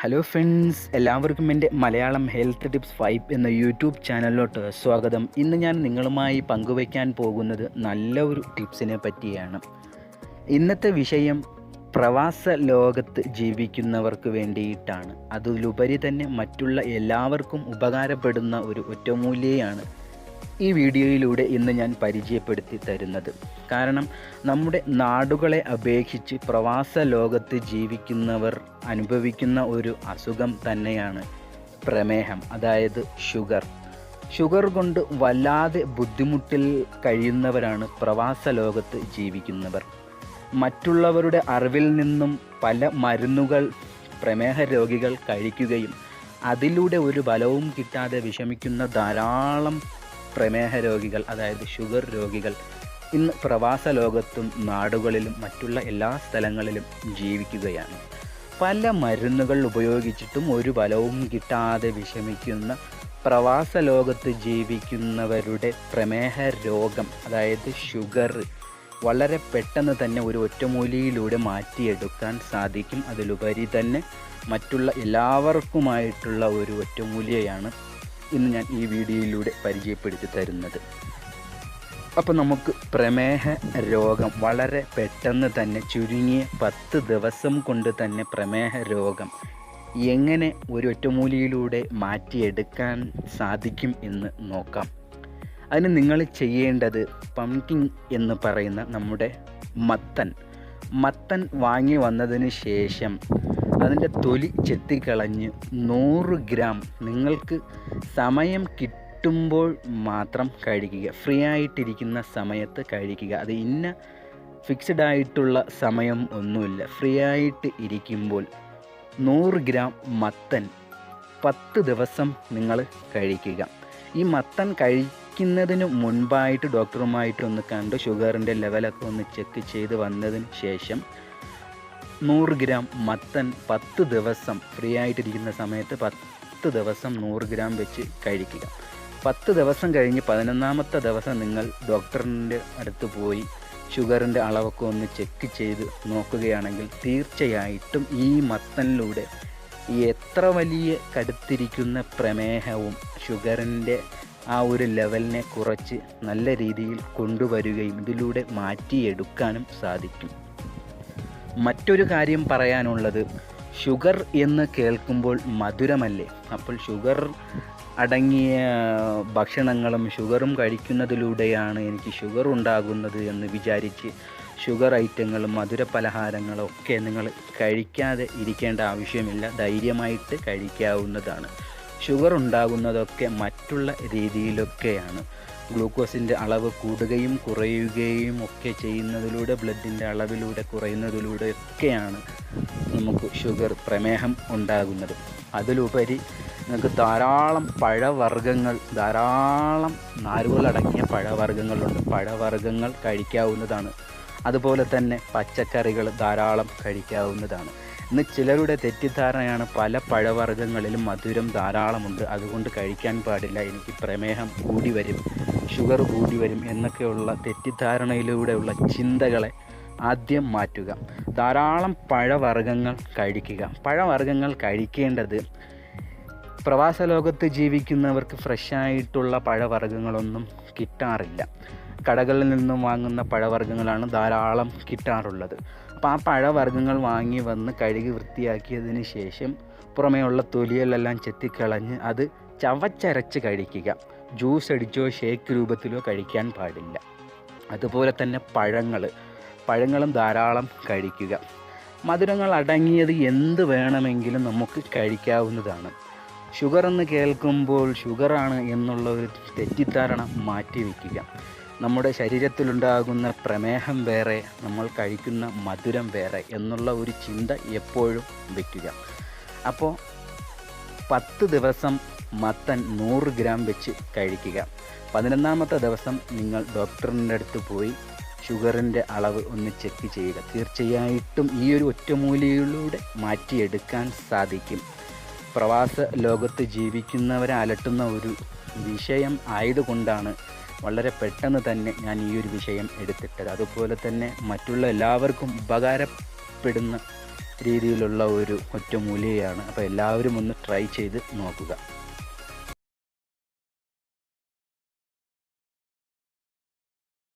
Hello friends എല്ലാവർക്കും എന്റെ Malayalam health tips five എന്ന യൂട്യൂബ് ചാനലിലോട്ട് സ്വാഗതം. ഇന്ന് ഞാൻ നിങ്ങളുമായി പങ്കുവയ്ക്കാൻ പോകുന്നത് നല്ല ഒരു ടിപ്സിനെ പറ്റിയാണ്. ഇന്നത്തെ വിഷയം പ്രവാസ ലോകത്ത് ജീവിക്കുന്നവർക്ക് വേണ്ടിയിട്ടാണ്. അതിലുപരി തന്നെ മറ്റുള്ള എല്ലാവർക്കും ഉപകാരപ്പെടുന്ന ഒരു ഒറ്റമൂല്യയാണ് ഈ വീഡിയോയിലൂടെ ഇന്ന് ഞാൻ പരിചയപ്പെടുത്തി തരുന്നത്. കാരണം നമ്മുടെ നാടുകളെ അപേക്ഷിച്ച് പ്രവാസ ലോകത്ത് ജീവിക്കുന്നവർ അനുഭവിക്കുന്ന ഒരു അസുഖം തന്നെയാണ് പ്രമേഹം അതായത് ഷുഗർ. ഷുഗർ കൊണ്ട് വല്ലാതെ ബുദ്ധിമുട്ടിൽ കഴിയുന്നവരാണ് പ്രവാസ ലോകത്ത് ജീവിക്കുന്നവർ. മറ്റുള്ളവരുടെ അറിവിൽ നിന്നും പല മരുന്നുകൾ പ്രമേഹ രോഗികൾ കഴിക്കുകയും അതിലൂടെ ഒരു ബലവും കിട്ടാതെ വിഷമിക്കുന്ന ധാരാളം പ്രമേഹ രോഗികൾ അതായത് ഷുഗർ രോഗികൾ ഇന്ന് പ്രവാസ ലോകത്തും നാടുകളിലും മറ്റുള്ള എല്ലാ സ്ഥലങ്ങളിലും ജീവിക്കുകയാണ്. പല മരുന്നുകൾ ഉപയോഗിച്ചിട്ടും ഒരു ഫലവും കിട്ടാതെ വിഷമിക്കുന്ന പ്രവാസ ലോകത്ത് ജീവിക്കുന്നവരുടെ പ്രമേഹ രോഗം അതായത് ഷുഗർ വളരെ പെട്ടെന്ന് തന്നെ ഒരു ഒറ്റമൂലിയിലൂടെ മാറ്റിയെടുക്കാൻ സാധിക്കും. അതിലുപരി തന്നെ മറ്റുള്ള എല്ലാവർക്കുമായിട്ടുള്ള ഒരു ഒറ്റമൂലിയാണ് ഇന്ന് ഞാൻ ഈ വീഡിയോയിലൂടെ പരിചയപ്പെടുത്തി തരുന്നത്. അപ്പോൾ നമുക്ക് പ്രമേഹ രോഗം വളരെ പെട്ടെന്ന് തന്നെ ചുരുങ്ങിയ പത്ത് ദിവസം കൊണ്ട് തന്നെ പ്രമേഹ രോഗം എങ്ങനെ ഒരു ഒറ്റമൂലിയിലൂടെ മാറ്റിയെടുക്കാൻ സാധിക്കും എന്ന് നോക്കാം. അതിന് നിങ്ങൾ ചെയ്യേണ്ടത് പംകിങ് എന്ന് പറയുന്ന നമ്മുടെ മത്തൻ. മത്തൻ വാങ്ങി വന്നതിന് ശേഷം അതിന്റെ തൊലി ചെത്തിക്കളഞ്ഞ് നൂറ് ഗ്രാം നിങ്ങൾക്ക് സമയം കിട്ടുമ്പോൾ മാത്രം കഴിക്കുക. ഫ്രീ ആയിട്ടിരിക്കുന്ന സമയത്ത് കഴിക്കുക. അത് ഇന്ന ഫിക്സഡ് ആയിട്ടുള്ള സമയം ഒന്നുമില്ല. ഫ്രീ ആയിട്ട് ഇരിക്കുമ്പോൾ നൂറ് ഗ്രാം മത്തൻ പത്ത് ദിവസം നിങ്ങൾ കഴിക്കുക. ഈ മത്തൻ കഴിക്കുന്നതിന് മുൻപായിട്ട് ഡോക്ടറുമായിട്ടൊന്ന് കണ്ട്. ഷുഗറിന്റെ ലെവലൊക്കെ ഒന്ന് ചെക്ക് ചെയ്ത് വന്നതിന് ശേഷം നൂറ് ഗ്രാം മത്തൻ പത്ത് ദിവസം ഫ്രീ ആയിട്ടിരിക്കുന്ന സമയത്ത് പത്ത് ദിവസം നൂറ് ഗ്രാം വെച്ച് കഴിക്കുക. പത്ത് ദിവസം കഴിഞ്ഞ് പതിനൊന്നാമത്തെ ദിവസം നിങ്ങൾ ഡോക്ടറിന്റെ അടുത്ത് പോയി ഷുഗറിന്റെ അളവൊക്കെ ഒന്ന് ചെക്ക് ചെയ്ത് നോക്കുകയാണെങ്കിൽ തീർച്ചയായിട്ടും ഈ മത്തനിലൂടെ എത്ര വലിയ കടുത്തിരിക്കുന്ന പ്രമേഹവും ഷുഗറിന്റെ ആ ഒരു ലെവലിനെ കുറച്ച് നല്ല രീതിയിൽ കൊണ്ടുവരികയും ഇതിലൂടെ മാറ്റിയെടുക്കാനും സാധിക്കും. മറ്റൊരു കാര്യം പറയാനുള്ളത്. ഷുഗർ എന്ന് കേൾക്കുമ്പോൾ മധുരമല്ലേ? അപ്പോൾ ഷുഗർ അടങ്ങിയ ഭക്ഷണങ്ങളും ഷുഗറും കഴിക്കുന്നതിലൂടെയാണ് എനിക്ക് ഷുഗർ ഉണ്ടാകുന്നത് എന്ന് വിചാരിച്ച് ഷുഗർ ഐറ്റങ്ങളും മധുര പലഹാരങ്ങളും ഒക്കെ നിങ്ങൾ കഴിക്കാതെ ഇരിക്കേണ്ട ആവശ്യമില്ല. ധൈര്യമായിട്ട് കഴിക്കാവുന്നതാണ്. ഷുഗർ ഉണ്ടാകുന്നതൊക്കെ മറ്റുള്ള രീതിയിലൊക്കെയാണ്. ഗ്ലൂക്കോസിന്റെ അളവ് കൂടുകയും കുറയുകയും ഒക്കെ ചെയ്യുന്നതിലൂടെ ബ്ലഡിന്റെ അളവിലൂടെ കുറയുന്നതിലൂടെ ഒക്കെയാണ് നമുക്ക് ഷുഗർ പ്രമേഹം ഉണ്ടാകുന്നത്. അതിലുപരി നിങ്ങൾക്ക് ധാരാളം പഴവർഗങ്ങൾ ധാരാളം നാരുകളടങ്ങിയ പഴവർഗങ്ങളുണ്ട്. പഴവർഗങ്ങൾ കഴിക്കാവുന്നതാണ്. അതുപോലെ തന്നെ പച്ചക്കറികൾ ധാരാളം കഴിക്കാവുന്നതാണ്. ഇന്ന് ചിലരുടെ തെറ്റിദ്ധാരണയാണ് പല പഴവർഗങ്ങളിലും മധുരം ധാരാളമുണ്ട്. അതുകൊണ്ട് കഴിക്കാൻ പാടില്ല. എനിക്ക് പ്രമേഹം കൂടി വരും. ഷുഗർ കൂടി വരും എന്നൊക്കെയുള്ള തെറ്റിദ്ധാരണയിലൂടെയുള്ള ചിന്തകളെ ആദ്യം മാറ്റുക. ധാരാളം പഴവർഗങ്ങൾ കഴിക്കുക. പഴവർഗങ്ങൾ കഴിക്കേണ്ടത് പ്രവാസ ലോകത്ത് ജീവിക്കുന്നവർക്ക് ഫ്രഷായിട്ടുള്ള പഴവർഗങ്ങളൊന്നും കിട്ടാറില്ല. കടകളിൽ നിന്നും വാങ്ങുന്ന പഴവർഗങ്ങളാണ് ധാരാളം കിട്ടാറുള്ളത്. അപ്പോൾ ആ പഴവർഗങ്ങൾ വാങ്ങി വന്ന് കഴുകി വൃത്തിയാക്കിയതിന് ശേഷം പുറമേയുള്ള തൊലിയിലെല്ലാം ചെത്തിക്കളഞ്ഞ് അത് ചവച്ചരച്ച് കഴിക്കുക. ജ്യൂസ് അടിച്ചോ ഷേക്ക് രൂപത്തിലോ കഴിക്കാൻ പാടില്ല. അതുപോലെ തന്നെ പഴങ്ങൾ. പഴങ്ങളും ധാരാളം കഴിക്കുക. മധുരങ്ങൾ അടങ്ങിയത് എന്ത് വേണമെങ്കിലും നമുക്ക് കഴിക്കാവുന്നതാണ്. ഷുഗർ എന്ന് കേൾക്കുമ്പോൾ ഷുഗറാണ് എന്നുള്ള ഒരു തെറ്റിദ്ധാരണ മാറ്റി വയ്ക്കുക നമ്മുടെ ശരീരത്തിലുണ്ടാകുന്ന പ്രമേഹം വേറെ നമ്മൾ കഴിക്കുന്ന മധുരം വേറെ എന്നുള്ള ഒരു ചിന്ത എപ്പോഴും വയ്ക്കുക അപ്പോൾ പത്ത് ദിവസം മത്തൻ നൂറ് ഗ്രാം വെച്ച് കഴിക്കുക. പതിനൊന്നാമത്തെ ദിവസം നിങ്ങൾ ഡോക്ടറിന്റെ അടുത്ത് പോയി ഷുഗറിന്റെ അളവ് ഒന്ന് ചെക്ക് ചെയ്യുക. തീർച്ചയായിട്ടും ഈ ഒരു ഒറ്റമൂലിയിലൂടെ മാറ്റിയെടുക്കാൻ സാധിക്കും. പ്രവാസ ലോകത്ത് ജീവിക്കുന്നവരെ അലട്ടുന്ന ഒരു വിഷയം ആയതുകൊണ്ടാണ് വളരെ പെട്ടെന്ന് തന്നെ ഞാൻ ഈ ഒരു വിഷയം എടുത്തിട്ടത്. അതുപോലെ തന്നെ മറ്റുള്ള എല്ലാവർക്കും ഉപകാരപ്പെടുന്ന രീതിയിലുള്ള ഒരു ഒറ്റമൂലിയാണ് അപ്പോൾ എല്ലാവരും ഒന്ന് ട്രൈ ചെയ്ത് നോക്കുക.